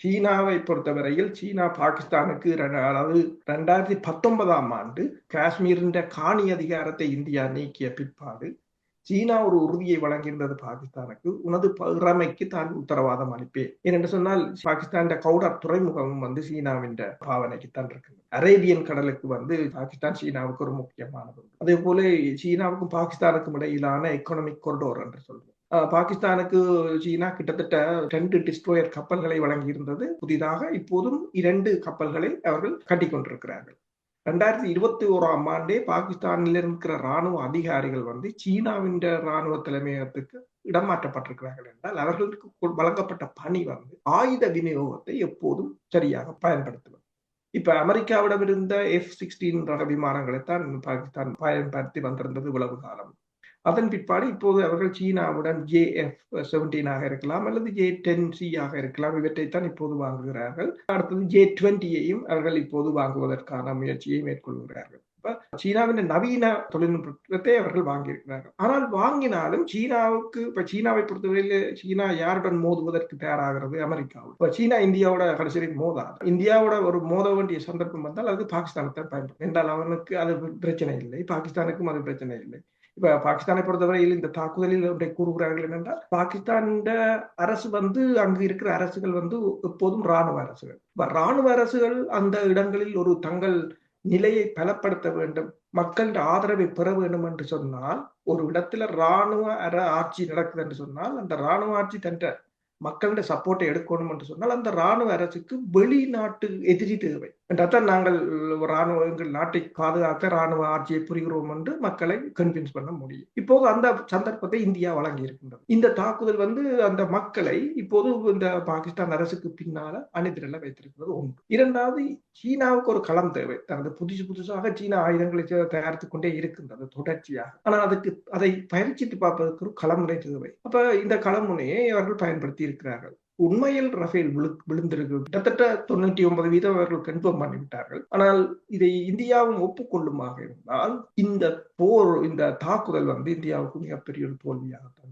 சீனாவை பொறுத்தவரையில் சீனா பாகிஸ்தானுக்கு அதாவது ரெண்டாயிரத்தி பத்தொன்பதாம் ஆண்டு காஷ்மீரின் காணி அதிகாரத்தை இந்தியா நீக்கிய பிற்பாடு சீனா ஒரு உறுதியை வழங்கியிருந்தது பாகிஸ்தானுக்கு. உனது இறமைக்கு தான் உத்தரவாதம் அளிப்பேன். ஏனென்று சொன்னால் பாகிஸ்தான் கவுடர் துறைமுகமும் வந்து சீனாவின் பாவனைக்கு தான் இருக்கு அரேபியன் கடலுக்கு வந்து பாகிஸ்தான் சீனாவுக்கு ஒரு முக்கியமானது அதே போல சீனாவுக்கும் பாகிஸ்தானுக்கும் இடையிலான எக்கனாமிக் கொரிடோர் என்று சொல்றோம் பாகிஸ்தானுக்கு சீனா கிட்டத்தட்ட ரெண்டு டிஸ்ட்ரோயர் கப்பல்களை வழங்கியிருந்தது. புதிதாக இப்போதும் இரண்டு கப்பல்களை அவர்கள் கட்டிக்கொண்டிருக்கிறார்கள் ரெண்டாயிரத்தி இருபத்தி ஓராம் ஆண்டே பாகிஸ்தானில் இருக்கிற ராணுவ அதிகாரிகள் வந்து சீனாவின் ராணுவ தலைமையகத்துக்கு இடமாற்றப்பட்டிருக்கிறார்கள் என்றால் அவர்களுக்கு வழங்கப்பட்ட பணி வந்து ஆயுத விநியோகத்தை எப்போதும் சரியாக பயன்படுத்துவது. இப்ப அமெரிக்காவிடம் இருந்த எஃப் சிக்ஸ்டீன் ரக விமானங்களை தான் பாகிஸ்தான் பயன்படுத்தி வந்திருந்தது இவ்வளவு காலம். அதன் பிற்பாடு இப்போது அவர்கள் சீனாவுடன் ஜே எஃப் செவன்டீனாக இருக்கலாம் அல்லது ஜே டென் சி ஆக இருக்கலாம். இவற்றைத்தான் இப்போது வாங்குகிறார்கள். அடுத்தது ஜே டுவெண்ட்டியையும் அவர்கள் இப்போது வாங்குவதற்கான முயற்சியை மேற்கொள்கிறார்கள். சீனாவின் நவீன தொழில்நுட்பத்தை அவர்கள் வாங்கியிருக்கிறார்கள். ஆனால் வாங்கினாலும் சீனாவுக்கு இப்ப சீனாவை பொறுத்தவரையில் சீனா யாருடன் மோதுவதற்கு தயாராகிறது? அமெரிக்காவோட இப்ப சீனா இந்தியாவோட கடைசி மோதாது. இந்தியாவோட ஒரு மோத வேண்டிய சந்தர்ப்பம் வந்தால் அது பாகிஸ்தானத்தை பயன்படும் என்றால் அவனுக்கு அது பிரச்சனை இல்லை. பாகிஸ்தானுக்கும் அது பிரச்சனை இல்லை. இப்ப பாகிஸ்தானை பொறுத்தவரையில் இந்த தாக்குதலில் அப்படி கூறுகிறார்கள் என்னென்றால் பாகிஸ்தான் அரசு வந்து அங்கு இருக்கிற அரசுகள் வந்து எப்போதும் ராணுவ அரசுகள். ராணுவ அரசுகள் அந்த இடங்களில் ஒரு தங்கள் நிலையை பலப்படுத்த வேண்டும் மக்களின் ஆதரவை பெற வேண்டும் என்று சொன்னால் ஒரு இடத்துல ராணுவ அர ஆட்சி நடக்குது என்று சொன்னால் அந்த ராணுவ ஆட்சி தன்ற மக்களுடைய சப்போர்ட்டை எடுக்கணும் என்று சொன்னால் அந்த ராணுவ அரசுக்கு வெளிநாட்டு எதிரி தேவை. என்றால் நாங்கள் ராணுவ எங்கள் நாட்டை பாதுகாக்க ராணுவ ஆட்சியை புரிகிறோம் என்று மக்களை கன்வின்ஸ் பண்ண முடியும். இப்போது அந்த சந்தர்ப்பத்தை இந்தியா வழங்கி இருக்கின்றது. இந்த தாக்குதல் வந்து அந்த மக்களை இப்போது இந்த பாகிஸ்தான் அரசுக்கு பின்னால அணிதிரள வைத்திருக்கிறது ஒன்று. இரண்டாவது சீனாவுக்கு ஒரு களம் தேவை. தனது புதுசு புதுசாக சீனா ஆயுதங்களை தயாரித்துக் கொண்டே இருக்கின்றது தொடர்ச்சியாக. ஆனால் அதுக்கு அதை பயிற்சித்து பார்ப்பதற்கு ஒரு களமுனை தேவை. அப்ப இந்த களமுனையை அவர்கள் பயன்படுத்தி இருக்கிறார்கள். உண்மையில் ரஃபேல் விழு விழுந்திருக்கு. கிட்டத்தட்ட தொண்ணூற்றி ஒன்பது வீதம் அவர்கள் கன்ஃபார்ம் பண்ணிவிட்டார்கள். ஆனால் இதை இந்தியாவும் ஒப்புக்கொள்ளுமாக இருந்தால் இந்த போர் இந்த தாக்குதல் வந்து இந்தியாவுக்கு மிகப்பெரிய ஒரு தோல்வியாகத்தான்